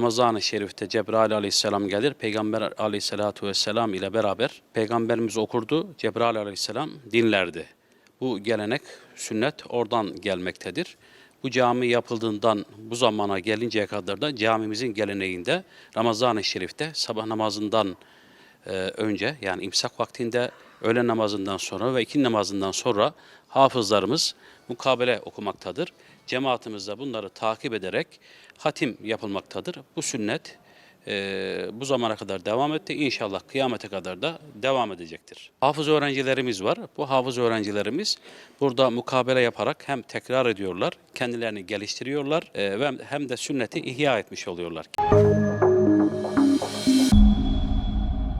Ramazan-ı Şerif'te Cebrail aleyhisselam gelir. Peygamber aleyhissalatu vesselam ile beraber Peygamberimiz okurdu. Cebrail aleyhisselam dinlerdi. Bu gelenek, sünnet oradan gelmektedir. Bu cami yapıldığından bu zamana gelinceye kadar da camimizin geleneğinde Ramazan-ı Şerif'te sabah namazından e, önce yani imsak vaktinde öğlen namazından sonra ve ikindi namazından sonra hafızlarımız mukabele okumaktadır. Cemaatimiz de bunları takip ederek hatim yapılmaktadır. Bu sünnet e, bu zamana kadar devam etti. İnşallah kıyamete kadar da devam edecektir. Hafız öğrencilerimiz var. Bu hafız öğrencilerimiz burada mukabele yaparak hem tekrar ediyorlar, kendilerini geliştiriyorlar e, ve hem de sünneti ihya etmiş oluyorlar.